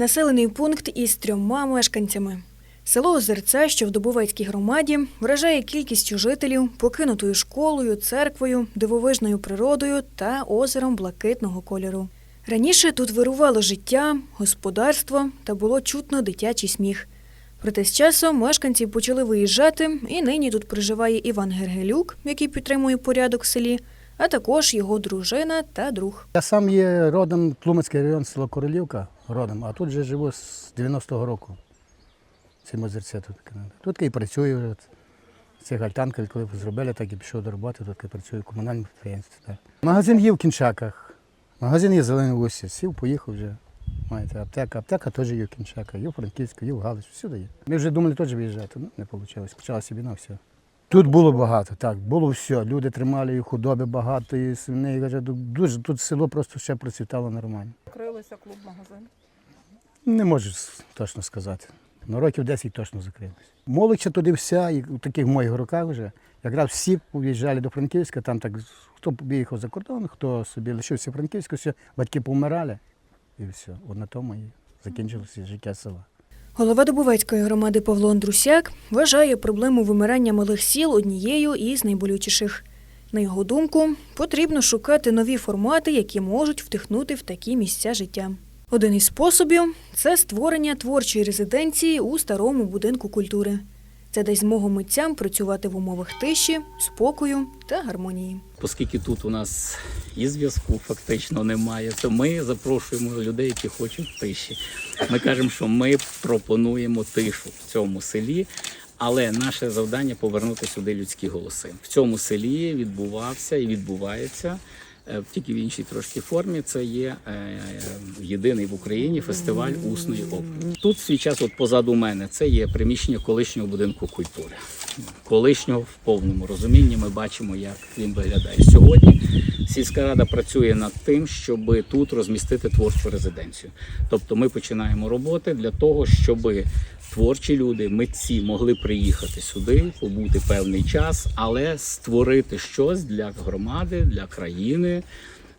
Населений пункт із трьома мешканцями. Село Озерце, що в Дубовецькій громаді, вражає кількістю жителів, покинутою школою, церквою, дивовижною природою та озером блакитного кольору. Раніше тут вирувало життя, господарство та було чутно дитячий сміх. Проте з часом мешканці почали виїжджати, і нині тут проживає Іван Гергелюк, який підтримує порядок в селі, а також його дружина та друг. Я сам є родом Тлумацький район, село Королівка, родом, а тут вже живу з 90-го року. В цьому озерці тут. Тут і працюю. Це гальтанка, коли зробили, так і пішов до роботи, тут і працюю в комунальному підприємстві. Магазин є в Кінчаках, магазин є в Зеленій Лусі, сів, поїхав вже. Маєте, аптека, аптека теж є в Кінчаках, є в Франківську, є в Галич, всюди є. Ми вже думали теж виїжджати, ну не вийшло. Почалася війна, все. Тут було багато, так, було все. Люди тримали і худоби багато, і свиней. каже, Дуже тут село просто ще процвітало нормально. Закрилися клуб-магазин. Не можу точно сказати. Ну, років 10 точно закрилось. Молодь ще туди вся, і в таких моїх роках вже. Якраз всі поїжджали до Франківська, там так хто поїхав за кордон, хто собі лишився в Франківську, все, батьки помирали. І все. От на тому і закінчилося життя села. Голова Дубовецької громади Павло Андрусяк вважає проблему вимирання малих сіл однією із найболючіших. На його думку, потрібно шукати нові формати, які можуть втихнути в такі місця життя. Один із способів це створення творчої резиденції у старому будинку культури. Це дасть змогу митцям працювати в умовах тиші, спокою та гармонії. Оскільки тут у нас і зв'язку фактично немає, то ми запрошуємо людей, які хочуть тиші. Ми кажемо, що ми пропонуємо тишу в цьому селі, але наше завдання повернути сюди людські голоси. В цьому селі відбувався і відбувається. Е, Тільки в іншій трошки формі це є е, єдиний в Україні фестиваль усної опери. Тут свій час, от позаду мене, це є приміщення колишнього будинку культури колишнього в повному розумінні. Ми бачимо, як він виглядає сьогодні. Сільська рада працює над тим, щоб тут розмістити творчу резиденцію. Тобто, ми починаємо роботи для того, щоб творчі люди, митці могли приїхати сюди, побути певний час, але створити щось для громади, для країни.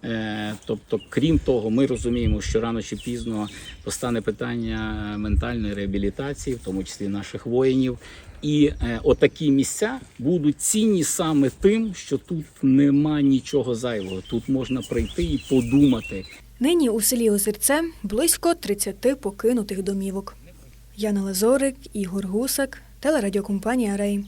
Е, Тобто, крім того, ми розуміємо, що рано чи пізно постане питання ментальної реабілітації, в тому числі наших воїнів. І е, отакі місця будуть цінні саме тим, що тут нема нічого зайвого. Тут можна прийти і подумати, Нині у селі Озерце близько 30 покинутих домівок. Яна Лазорик, Ігор Гусак, телерадіокомпанія Рей.